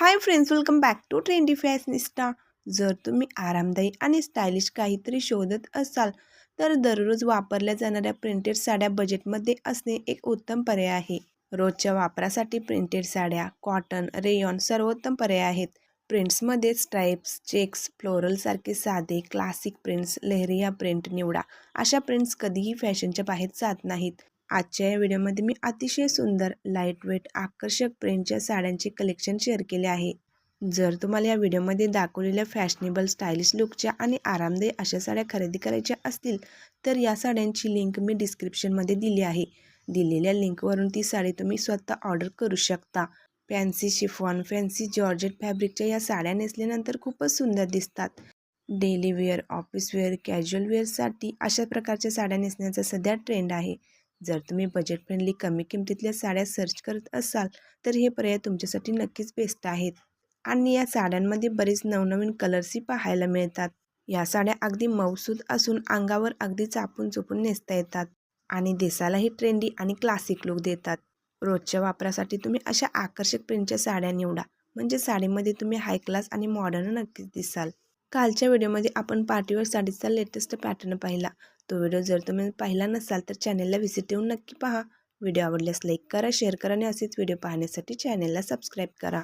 Hi friends welcome back to trendy fashionista जर तुम्ही आरामदायी आणि स्टायलिश काहीतरी शोधत असाल तर दररोज वापरल्या जाणाऱ्या प्रिंटेड साड्या बजेटमध्ये असणे एक उत्तम पर्याय आहे. रोजच्या वापरासाठी प्रिंटेड साड्या कॉटन रेयॉन सर्वोत्तम पर्याय आहेत. प्रिंट्समध्ये स्ट्राईप्स चेक्स फ्लोरलसारखे साधे क्लासिक प्रिंट्स लेहरिया प्रिंट निवडा. अशा प्रिंट्स कधीही फॅशनच्या बाहेर जात नाहीत. आजच्या या व्हिडिओमध्ये मी अतिशय सुंदर लाईटवेट आकर्षक प्रिंटच्या साड्यांचे कलेक्शन शेअर केले आहे. जर तुम्हाला या व्हिडिओमध्ये दाखवलेल्या फॅशनेबल स्टायलिश लुकच्या आणि आरामदायी अशा साड्या खरेदी करायच्या असतील तर या साड्यांची लिंक मी डिस्क्रिप्शनमध्ये दिली आहे. दिलेल्या लिंकवरून ती साडी तुम्ही स्वतः ऑर्डर करू शकता. फॅन्सी शिफॉन फॅन्सी जॉर्जेट फॅब्रिकच्या या साड्या नेसल्यानंतर खूपच सुंदर दिसतात. Daily wear office wear casual वेअरसाठी अशा प्रकारच्या साड्या नेसण्याचा सध्या ट्रेंड आहे. जर तुम्ही बजेट फ्रेंडली कमी किमतीतल्या साड्या सर्च करत असाल तर हे पर्याय तुमच्यासाठी नक्कीच बेस्ट आहेत. आणि या साड्यांमध्ये बरेच नवनवीन कलर्सही पाहायला मिळतात. या साड्या अगदी मऊसूद असून अंगावर अगदी चापून चुपून नेसता येतात आणि देसालाही ट्रेंडी आणि क्लासिक लुक देतात. रोजच्या वापरासाठी तुम्ही अशा आकर्षक प्रिंटच्या साड्या निवडा. म्हणजे साडीमध्ये तुम्ही हाय क्लास आणि मॉडर्न नक्कीच दिसाल. कालच्या व्हिडिओमध्ये आपण पार्टीवर साडीचा लेटेस्ट पॅटर्न पाहिला. तो व्हिडिओ जर तुम्ही पाहिला नसाल तर चॅनलला व्हिजिट देऊन नक्की पहा. व्हिडिओ आवडल्यास लाईक करा शेअर करा आणि असेच व्हिडिओ पाहण्यासाठी चॅनलला सबस्क्राईब करा.